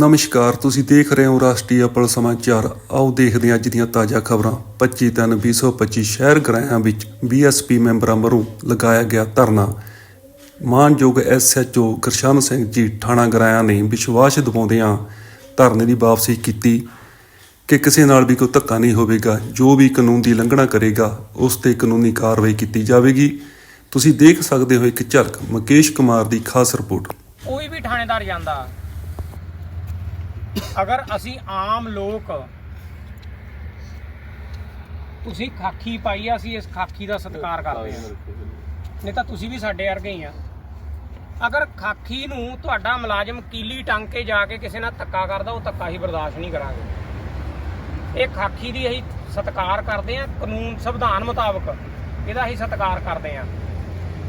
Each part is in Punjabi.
ਨਮਸਕਾਰ, ਤੁਸੀਂ ਦੇਖ ਰਹੇ ਹੋ ਰਾਸ਼ਟਰੀ ਅਪਲ ਸਮਾਚਾਰ। ਆਓ ਦੇਖਦੇ ਹਾਂ ਅੱਜ ਦੀਆਂ ਤਾਜ਼ਾ ਖਬਰਾਂ। 25 ਤਿੰਨ 2025 ਸ਼ਹਿਰ ਗ੍ਰਾਹਾਂ ਵਿੱਚ ਬੀਐਸਪੀ ਮੈਂਬਰਾਂ ਵੱਲੋਂ ਲਗਾਇਆ ਗਿਆ ਧਰਨਾ। ਮਾਨਯੋਗ ਐਸਐਚਓ ਗੁਰਸ਼ਨ ਸਿੰਘ ਜੀ ਠਾਣਾ ਗ੍ਰਾਹਾਂ ਨੇ ਵਿਸ਼ਵਾਸ ਦਿਵਾਉਂਦਿਆਂ ਧਰਨੇ ਦੀ ਵਾਪਸੀ ਕੀਤੀ। ਕਿ ਕਿਸੇ ਨਾਲ ਵੀ ਕੋਈ ਧੱਕਾ ਨਹੀਂ ਹੋਵੇਗਾ, ਜੋ ਵੀ ਕਾਨੂੰਨ ਦੀ ਉਲੰਘਣਾ ਕਰੇਗਾ, ਉਸ ਤੇ ਕਾਨੂੰਨੀ ਕਾਰਵਾਈ ਕੀਤੀ ਜਾਵੇਗੀ। ਤੁਸੀਂ ਦੇਖ ਸਕਦੇ ਹੋ ਇੱਕ ਝਲਕ। ਮੁਕੇਸ਼ ਕੁਮਾਰ ਦੀ ਖਾਸ ਰਿਪੋਰਟ। ਕੋਈ ਵੀ ਥਾਣੇਦਾਰ ਜਾਂਦਾ ਅਗਰ ਅਸੀਂ ਆਮ ਲੋਕ ਤੁਸੀਂ ਖਾਕੀ ਪਾਈ ਆ, ਅਸੀਂ ਇਸ ਖਾਕੀ ਦਾ ਸਤਿਕਾਰ ਕਰਦੇ ਹਾਂ। ਨਹੀਂ ਤਾਂ ਤੁਸੀਂ ਵੀ ਸਾਡੇ ਵਰਗੇ ਹੀ ਆ। ਅਗਰ ਖਾਕੀ ਨੂੰ ਤੁਹਾਡਾ ਮੁਲਾਜ਼ਮ ਕੀਲੀ ਟੰਗ ਕੇ ਜਾ ਕੇ ਕਿਸੇ ਨਾਲ ਧੱਕਾ ਕਰਦਾ, ਉਹ ਧੱਕਾ ਹੀ ਬਰਦਾਸ਼ਤ ਨਹੀਂ ਕਰਾਂਗੇ। ਇਹ ਖਾਕੀ ਦੀ ਅਸੀਂ ਸਤਿਕਾਰ ਕਰਦੇ ਹਾਂ, ਕਾਨੂੰਨ ਸੰਵਿਧਾਨ ਮੁਤਾਬਕ ਇਹਦਾ ਅਸੀਂ ਸਤਿਕਾਰ ਕਰਦੇ ਹਾਂ।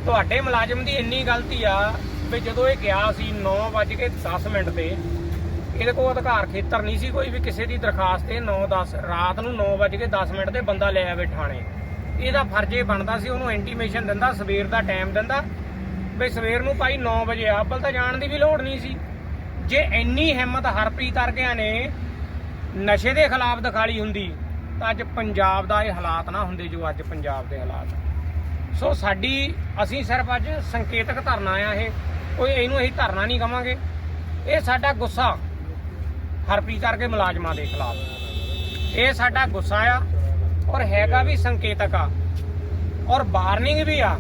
ਤੁਹਾਡੇ ਮੁਲਾਜ਼ਮ ਦੀ ਇੰਨੀ ਗਲਤੀ ਆ ਵੀ ਜਦੋਂ ਇਹ ਗਿਆ ਸੀ 9:10 ਮਿੰਟ ਤੇ ਇਹਦੇ ਕੋਲ ਅਧਿਕਾਰ ਖੇਤਰ ਨਹੀਂ ਸੀ ਕੋਈ ਵੀ ਕਿਸੇ ਦੀ ਦਰਖਾਸਤ ਤੇ 9:10 ਰਾਤ ਨੂੰ 9:10 ਮਿੰਟ ਤੇ ਬੰਦਾ ਲੈ ਆਵੇ ਥਾਣੇ। ਇਹਦਾ ਫਰਜ਼ ਇਹ ਬਣਦਾ ਸੀ ਉਹਨੂੰ ਇੰਟੀਮੇਸ਼ਨ ਦਿੰਦਾ, ਸਵੇਰ ਦਾ ਟਾਈਮ ਦਿੰਦਾ, ਵੀ ਸਵੇਰ ਨੂੰ ਭਾਈ 9 ਵਜੇ ਆ, ਅੱਬਲ ਤਾਂ ਜਾਣ ਦੀ ਵੀ ਲੋੜ ਨਹੀਂ ਸੀ। ਜੇ ਇੰਨੀ ਹਿੰਮਤ ਹਰਪ੍ਰੀਤ ਵਰਗਿਆਂ ਨੇ ਨਸ਼ੇ ਦੇ ਖਿਲਾਫ ਦਿਖਾਲੀ ਹੁੰਦੀ, ਤਾਂ ਅੱਜ ਪੰਜਾਬ ਦਾ ਇਹ ਹਾਲਾਤ ਨਾ ਹੁੰਦੇ ਜੋ ਅੱਜ ਪੰਜਾਬ ਦੇ ਹਾਲਾਤ ਸੋ ਸਾਡੀ, ਅਸੀਂ ਸਿਰਫ ਅੱਜ ਸੰਕੇਤਕ ਧਰਨਾ ਆ ਇਹ, ਕੋਈ ਇਹਨੂੰ ਅਸੀਂ ਧਰਨਾ ਨਹੀਂ ਕਵਾਂਗੇ। ਇਹ ਸਾਡਾ ਗੁੱਸਾ ਹਰਪ੍ਰੀਤ ਵਰਗੇ ਮੁਲਾਜ਼ਮਾਂ ਦੇ ਖਿਲਾਫ। ਇਹ ਸਾਡਾ ਗੁੱਸਾ ਆ ਔਰ ਹੈਗਾ ਵੀ ਸੰਕੇਤਕ ਆ। ਔਰ ਵਾਰਨਿੰਗ ਵੀ ਆ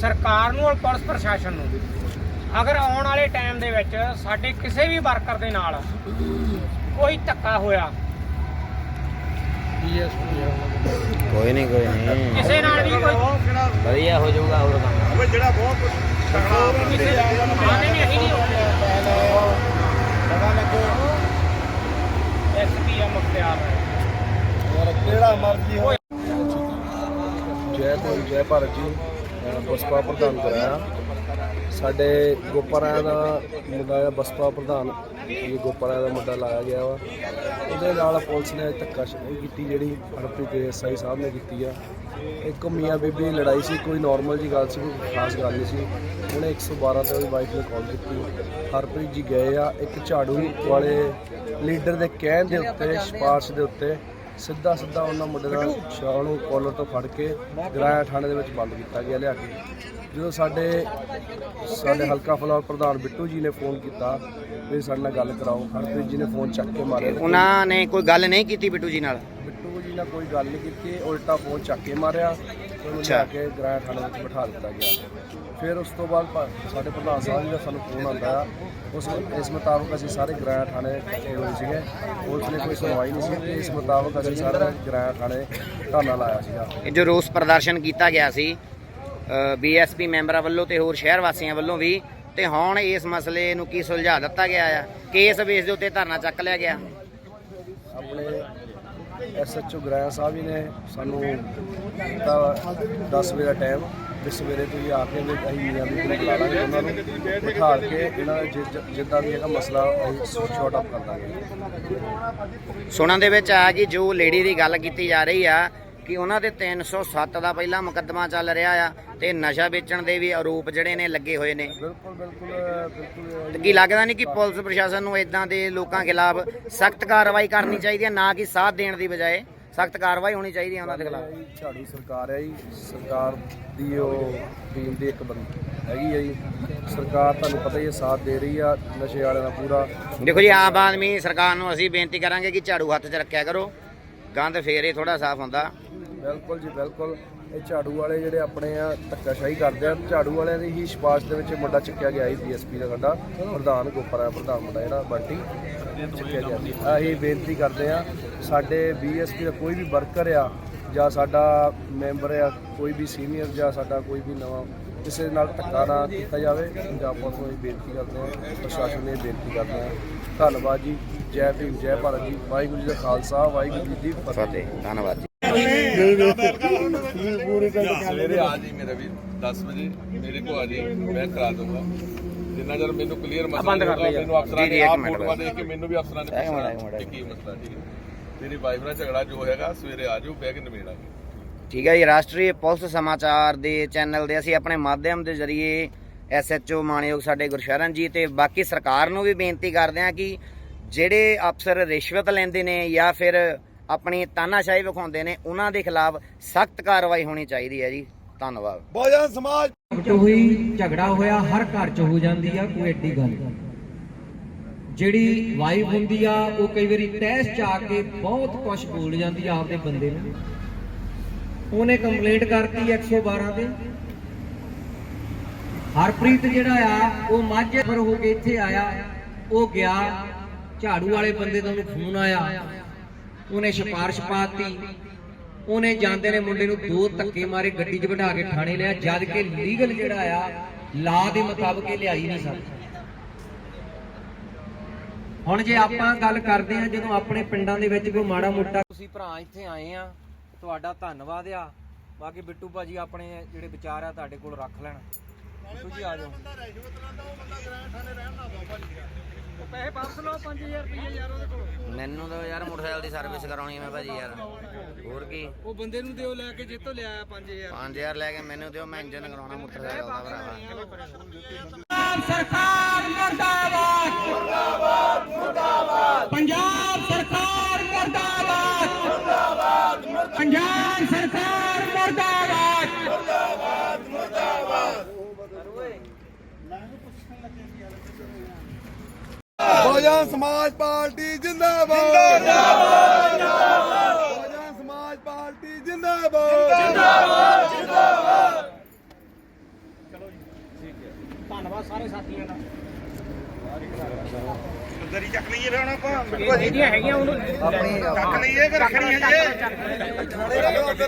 ਸਰਕਾਰ ਨੂੰ ਔਰ ਪੁਲਿਸ ਪ੍ਰਸ਼ਾਸਨ ਨੂੰ ਅਗਰ ਆਉਣ ਵਾਲੇ ਟਾਈਮ ਦੇ ਵਿੱਚ ਸਾਡੇ ਕਿਸੇ ਵੀ ਵਰਕਰ ਦੇ ਨਾਲ ਕੋਈ ਧੱਕਾ ਹੋਇਆ ਕੋਈ ਨਹੀਂ ਕੋਈ ਨਹੀਂ ਕਿਸੇ ਨਾਲ ਵੀ ਕੋਈ ਵਧੀਆ ਹੋ ਜਾਊਗਾ ਹੋਰ ਕੰਮ। ਕਿਸੇ ਹਾਂ। ਨਹੀਂ ਨਹੀਂ ਅਸੀਂ ਨਹੀਂ ਐਸਪੀਐਮ ਮੁਖਤਿਆਰ ਕਿਹੜਾ ਮਰਜ਼ੀ ਹੋਏ ਜੈ ਭਾਈ ਜੈ ਭਾਰਤ ਜੀ। ਮੈਂ ਬਸਪਾ ਪ੍ਰਧਾਨ ਕਰਾਇਆ। ਸਾਡੇ ਗੋਪਾਰਾ ਦਾ ਮੁੰਡਾ ਹੈ, ਬਸਪਾ ਪ੍ਰਧਾਨ, ਇਹ ਗੋਪਾਰਾ ਦਾ ਮੁੰਡਾ ਲਾਇਆ ਗਿਆ ਵਾ। ਉਹਦੇ ਨਾਲ ਪੁਲਿਸ ਨੇ ਧੱਕਾਸ਼ਾਹੀ ਕੀਤੀ, ਜਿਹੜੀ ਹਰਪ੍ਰੀਤ ਐਸਆਈ ਸਾਹਿਬ ਨੇ ਕੀਤੀ ਆ। ਇੱਕ ਮੀਆਂ ਬੀਬੀ ਦੀ ਲੜਾਈ ਸੀ, ਕੋਈ ਨਾਰਮਲ ਜੀ ਗੱਲ ਸੀ, ਕੋਈ ਖਾਸ ਗੱਲ ਨਹੀਂ ਸੀ। ਉਹਨੇ 112 ਤੇ ਉਹਦੀ ਵਾਈਫ ਨੇ ਕਾਲ ਕੀਤੀ। ਹਰਪ੍ਰੀਤ ਜੀ ਗਏ ਆ, ਇੱਕ ਝਾੜੂ ਵਾਲੇ ਲੀਡਰ ਦੇ ਕਹਿਣ ਦੇ ਉੱਤੇ, ਸਿਫਾਰਿਸ਼ ਦੇ ਉੱਤੇ ਸਿੱਧਾ ਸਿੱਧਾ ਉਹਨਾਂ ਮੁੰਡੇ ਦਾ ਸ਼ਾਹ ਨੂੰ ਕਾਲਰ ਤੋਂ ਫੜ ਕੇ ਗਰਾਇਆ ਥਾਣੇ ਦੇ ਵਿੱਚ ਬੰਦ ਕੀਤਾ ਗਿਆ ਲਿਆ ਕੇ। ਜਦੋਂ ਸਾਡੇ ਸਾਡੇ ਹਲਕਾ ਫਲੋਰ ਪ੍ਰਧਾਨ ਬਿੱਟੂ ਜੀ ਨੇ ਫੋਨ ਕੀਤਾ ਵੀ ਸਾਡੇ ਨਾਲ ਗੱਲ ਕਰਾਓ ਹਰਪ੍ਰੀਤ ਜੀ ਨੇ ਫੋਨ ਚੱਕ ਕੇ ਮਾਰਿਆ ਤੇ ਉਹਨਾਂ ਨੇ ਕੋਈ ਗੱਲ ਨਹੀਂ ਕੀਤੀ ਬਿੱਟੂ ਜੀ ਨਾਲ? ਬਿੱਟੂ ਜੀ ਨਾਲ ਕੋਈ ਗੱਲ ਨਹੀਂ ਕੀਤੀ ਉਲਟਾ ਫੋਨ ਚੱਕ ਕੇ ਮਾਰਿਆ ਉਹਨੂੰ। ਲਿਆ ਕੇ ਗਰਾਇਆ ਥਾਣੇ ਵਿੱਚ ਬਿਠਾ ਦਿੱਤਾ ਗਿਆ। ਫਿਰ ਉਸ ਤੋਂ ਬਾਅਦ ਭਾ- ਸਾਡੇ ਪ੍ਰਧਾਨ ਸਾਹਿਬ ਜੀ ਦਾ ਸਾਨੂੰ ਫੋਨ ਆਉਂਦਾ। ਆ ਉਸ ਇਸ ਮੁਤਾਬਕ ਅਸੀਂ ਸਾਰੇ ਗਰਾਇਆ ਥਾਣੇ ਇਕੱਠੇ ਹੋਏ ਸੀਗੇ। ਪੁਲਿਸ ਨੇ ਕੋਈ ਸੁਣਵਾਈ ਨਹੀਂ ਸੀ। ਇਸ ਮੁਤਾਬਕ ਅਸੀਂ ਸਾਰੇ ਗਰਾਇਆ ਥਾਣੇ ਧਰਨਾ ਲਾਇਆ ਸੀਗਾ। ਇਹ ਜੋ ਰੋਸ ਪ੍ਰਦਰਸ਼ਨ ਕੀਤਾ ਗਿਆ ਸੀ ਬੀਐਸਪੀ ਮੈਂਬਰਾਂ ਵੱਲੋਂ ਤੇ ਹੋਰ ਸ਼ਹਿਰ ਵਾਸੀਆਂ ਵੱਲੋਂ ਵੀ ਤੇ ਹੁਣ ਇਸ ਮਸਲੇ ਨੂੰ ਕੀ ਸੁਲਝਾ ਦਿੱਤਾ ਗਿਆ ਆ? ਕੇਸ ਬੇਸ ਦੇ ਉੱਤੇ ਧਰਨਾ ਚੱਕ ਲਿਆ ਗਿਆ। ਆਪਣੇ ਐਸਐਚਓ ਗ੍ਰਾਇਆ ਸਾਹਿਬ ਜੀ ਨੇ ਸਾਨੂੰ ਦਿੱਤਾ 10 ਵਜੇ ਦਾ ਟਾਈਮ ਤੇ ਸਵੇਰੇ ਤੁਸੀਂ ਆ ਕੇ ਵੀ ਅਸੀਂ ਮੀਆਂ ਨੂੰ ਬੁਲਾ ਲਾਂਗੇ ਉਹਨਾਂ ਨੂੰ ਬਿਠਾ ਕੇ ਇਹਨਾਂ ਦਾ ਜਿ- ਜਿੱਦਾਂ ਵੀ ਹੈਗਾ ਮਸਲਾ ਅਸੀਂ ਸ਼ਾਰਟ ਆਊਟ ਕਰ ਦਾਂਗੇ। ਸੁਣਨ ਦੇ ਵਿੱਚ ਆ ਕਿ ਜੋ ਲੇਡੀ ਦੀ ਗੱਲ ਕੀਤੀ ਜਾ ਰਹੀ ਆ ਕਿ ਉਹਨਾਂ ਦੇ 307 ਦਾ ਪਹਿਲਾ ਮੁਕੱਦਮਾ ਚੱਲ ਰਿਹਾ ਆ ਤੇ ਨਸ਼ਾ ਵੇਚਣ ਦੇ ਵੀ ਆਰੋਪ ਜਿਹੜੇ ਨੇ ਲੱਗੇ ਹੋਏ ਨੇ। ਬਿਲਕੁਲ ਬਿਲਕੁਲ ਬਿਲਕੁਲ ਤੇ ਕੀ ਲੱਗਦਾ ਨਹੀਂ ਕਿ ਪੁਲਿਸ ਪ੍ਰਸ਼ਾਸਨ ਨੂੰ ਇਦਾਂ ਦੇ ਲੋਕਾਂ ਖਿਲਾਫ ਸਖਤ ਕਾਰਵਾਈ ਕਰਨੀ ਚਾਹੀਦੀ ਹੈ ਨਾ ਕਿ ਸਾਥ ਦੇਣ ਦੀ ਬਜਾਏ? ਸਖਤ ਕਾਰਵਾਈ ਹੋਣੀ ਚਾਹੀਦੀ ਹੈ ਉਹਨਾਂ ਦੇ ਖਿਲਾਫ। ਇਹ ਝਾੜੂ ਸਰਕਾਰ ਹੈ ਜੀ ਸਰਕਾਰ ਦੀ ਉਹ ਟੀਮ ਦੀ ਇੱਕ ਬੰਦ ਹੈਗੀ ਹੈ ਜੀ। ਸਰਕਾਰ ਤੁਹਾਨੂੰ ਪਤਾ ਹੀ ਹੈ ਸਾਥ ਦੇ ਰਹੀ ਆ ਨਸ਼ੇ ਵਾਲਿਆਂ ਦਾ ਪੂਰਾ। ਦੇਖੋ ਜੀ ਆਮ ਆਦਮੀ ਸਰਕਾਰ ਨੂੰ ਅਸੀਂ ਬੇਨਤੀ ਕਰਾਂਗੇ ਕਿ ਝਾੜੂ ਹੱਥ 'ਚ ਰੱਖਿਆ ਕਰੋ। ਗੰਦ ਫੇਰ ਹੀ ਥੋੜਾ ਸਾਫ਼ ਹੁੰਦਾ। ਬਿਲਕੁਲ ਜੀ, ਬਿਲਕੁਲ। ਇਹ ਝਾੜੂ ਵਾਲੇ ਜਿਹੜੇ ਆਪਣੇ ਆ ਧੱਕਾਸ਼ਾਹੀ ਕਰਦੇ ਆ, ਝਾੜੂ ਵਾਲਿਆਂ ਦੀ ਹੀ ਸਿਫਾਰਿਸ਼ ਦੇ ਵਿੱਚ ਮੁੰਡਾ ਚੱਕਿਆ ਗਿਆ ਸੀ ਡੀਐਸਪੀ ਦਾ ਸਾਡਾ, ਪ੍ਰਧਾਨ ਗੋਪਰਾ ਪ੍ਰਧਾਨ ਮੁੰਡਾ ਜਿਹੜਾ, ਬੰਟੀ। ਚੱਕਿਆ ਗਿਆ ਸੀ। ਅਸੀਂ ਬੇਨਤੀ ਕਰਦੇ ਆ, ਸਾਡੇ ਬੀਐਸਪੀ ਦਾ ਕੋਈ ਵੀ ਵਰਕਰ ਆ, ਜਾਂ ਸਾਡਾ ਮੈਂਬਰ ਆ, ਕੋਈ ਵੀ ਸੀਨੀਅਰ ਜਾਂ ਸਾਡਾ ਕੋਈ ਵੀ ਨਵਾਂ, ਕਿਸੇ ਨਾਲ ਧੱਕਾ ਨਾ ਕੀਤਾ ਜਾਵੇ ਪੰਜਾਬ ਪੁਲਿਸ ਨੂੰ ਅਸੀਂ ਬੇਨਤੀ ਕਰਦੇ ਹਾਂ ਪ੍ਰਸ਼ਾਸਨ ਨੂੰ ਇਹ ਬੇਨਤੀ ਕਰਦੇ ਹਾਂ ਧੰਨਵਾਦ ਜੀ, ਜੈ ਭੀਮ, ਜੈ ਭਾਰਤ ਜੀ, ਵਾਹਿਗੁਰੂ ਜੀ ਦਾ ਖਾਲਸਾ, ਵਾਹਿਗੁਰੂ ਜੀ ਦੀ ਫਤਿਹ। ਫਤਿਹ, ਧੰਨਵਾਦ ਜੀ। ਸਵੇਰੇ ਆ ਜੀ ਮੇਰਾ ਵੀ 10 ਵਜੇ ਮੇਰੇ ਕੋ ਆ ਜੀ ਮੈਂ ਕਰਾ ਦੂੰਗਾ ਜਿੰਨਾ ਚਿਰ ਮੈਨੂੰ ਕਲੀਅਰ ਮਸਲਾ ਹੋਊਗਾ। ਮੈਨੂੰ ਅਫਸਰਾਂ ਨੇ ਆਪ ਫੋਟੋਆਂ। ਦੇਖ ਕੇ ਮੈਨੂੰ ਵੀ ਅਫਸਰਾਂ ਨੇ ਪੁੱਛਣਾ। ਕਿ ਕੀ ਮਸਲਾ ਠੀਕ ਹੈ ਮੇਰੀ ਵਾਈਫ ਨਾਲ ਝਗੜਾ ਜੋ ਹੈਗਾ ਸਵੇਰੇ ਆ ਜਾਓ ਬਹਿ ਕੇ ਨਿਬੇੜਾਂਗੇ ਠੀਕ ਹੈ ਜੀ ਰਾਸ਼ਟਰੀ ਪੁਲਿਸ ਸਮਾਚਾਰ ਦੇ ਚੈਨਲ ਦੇ ਅਸੀਂ ਆਪਣੇ ਮਾਧਿਅਮ ਦੇ ਜ਼ਰੀਏ ਐਸਐਚਓ ਮਾਨਯੋਗ ਸਾਡੇ ਗੁਰਸ਼ਰਨ ਜੀ ਤੇ ਬਾਕੀ ਸਰਕਾਰ ਨੂੰ ਵੀ ਬੇਨਤੀ ਕਰਦੇ ਹਾਂ ਕਿ ਜਿਹੜੇ ਅਫਸਰ ਰਿਸ਼ਵਤ ਲੈਂਦੇ ਨੇ ਜਾਂ ਫਿਰ ਆਪਣੀ ਤਾਨਾਸ਼ਾਹੀ ਵਿਖਾਉਂਦੇ ਨੇ ਉਹਨਾਂ ਦੇ ਖਿਲਾਫ ਸਖਤ ਕਾਰਵਾਈ ਹੋਣੀ ਚਾਹੀਦੀ ਹੈ ਜੀ। ਧੰਨਵਾਦ। ਬਹੁਜਨ ਸਮਾਜ ਚ ਹੋਈ ਝਗੜਾ ਹੋਇਆ ਹਰ ਘਰ ਚ ਹੋ ਜਾਂਦੀ ਆ ਕੋਈ ਐਡੀ ਗੱਲ। ਜਿਹੜੀ ਵਾਈਫ ਹੁੰਦੀ ਆ ਉਹ ਕਈ ਵਾਰੀ ਤਹਿਸ ਚ ਆ ਕੇ ਬਹੁਤ ਕੁਝ ਬੋਲ ਜਾਂਦੀ ਆ ਆਪਦੇ ਬੰਦੇ ਨੂੰ। ਉਹਨੇ ਕੰਪਲੇਂਟ ਕਰਤੀ 112 ਤੇ। ਹਰਪ੍ਰੀਤ ਜਿਹੜਾ ਆ ਉਹ ਮਾਝੇ ਪਰ ਹੋ ਕੇ ਇੱਥੇ ਆਇਆ ਉਹ ਗਿਆ ਝਾੜੂ ਵਾਲੇ ਬੰਦੇ ਦਾ ਉਹਨੂੰ ਫੋਨ ਆਇਆ। ਉਹਨੇ ਸਿਫਾਰਿਸ਼ ਪਾਤੀ। ਉਹਨੇ ਜਾਂਦੇ ਨੇ ਮੁੰਡੇ ਨੂੰ ਦੋ ਧੱਕੇ ਮਾਰੇ ਗੱਡੀ 'ਚ ਬਿਠਾ ਕੇ ਥਾਣੇ ਲਿਆ ਜਦ ਕਿ ਲੀਗਲ ਜਿਹੜਾ ਆ ਲਾ ਦੇ ਮੁਤਾਬਕ ਇਹ ਲਿਆਈ ਨਹੀਂ ਸਕਦਾ। ਹੁਣ ਜੇ ਆਪਾਂ ਗੱਲ ਕਰਦੇ ਆ ਜਦੋਂ ਆਪਣੇ ਪਿੰਡਾਂ ਦੇ ਵਿੱਚ ਕੋਈ ਮਾੜਾ ਮੋਟਾ ਤੁਸੀਂ ਭਰਾ ਇੱਥੇ ਆਏ ਆ ਤੁਹਾਡਾ ਧੰਨਵਾਦ ਆ। ਬਾਕੀ ਬਿੱਟੂ ਭਾਜੀ ਆਪਣੇ ਜਿਹੜੇ ਵਿਚਾਰ ਆ ਤੁਹਾਡੇ ਕੋਲ ਰੱਖ ਲੈਣ। ਬਿੱਟੂ ਜੀ ਮੈਨੂੰ ਤਾਂ ਯਾਰ ਮੋਟਰਸਾਈਕਲ ਦੀ ਸਰਵਿਸ ਕਰਾਉਣੀ ਮੈਂ ਭਾਜੀ ਯਾਰ। ਹੋਰ ਕੀ? ਉਹ ਬੰਦੇ ਨੂੰ ਦਿਓ ਲੈ ਕੇ ਜਿੱਤੋਂ ਲਿਆ 5000 5000 ਲੈ ਕੇ ਮੈਨੂੰ ਦਿਓ ਮੈਂ ਇੰਜਨ ਕਰਾਉਣਾ ਮੋਟਰਸਾਈਕਲ ਦਾ ਭਰਾਵਾ ਸਰਕਾਰ ਮਰਦਾਬਾਦ। ਮਰਦਾਬਾਦ ਮਰਦਾਬਾਦ। ਪੰਜਾਬ ਸਰਕਾਰ ਮਰਦਾਬਾਦ ਮਰਦਾਬਾਦ। ਪੰਜਾਬ ਸਰਕਾਰ ਮਰਦਾਬਾਦ। ਬਹੁਜਨ ਸਮਾਜ ਪਾਰਟੀ ਜਿੰਦਾਬਾਦ। ਜਿੰਦਾਬਾਦ ਬਹੁਜਨ ਸਮਾਜ ਪਾਰਟੀ ਜਿੰਦਾਬਾਦ। ਧੰਨਵਾਦ ਸਾਰੇ ਸਾਥੀਆਂ ਦਾ। ਦਰੀ ਚੱਕ ਲਈਏ ਫਿਰ ਹੁਣ ਆਪਾਂ। ਜਿਹੜੀਆਂ ਹੈਗੀਆਂ ਉਹਨੂੰ ਚੱਕ ਲਈਏ ਕਿ ਰੱਖਣੀ ਹੈ ਜੀ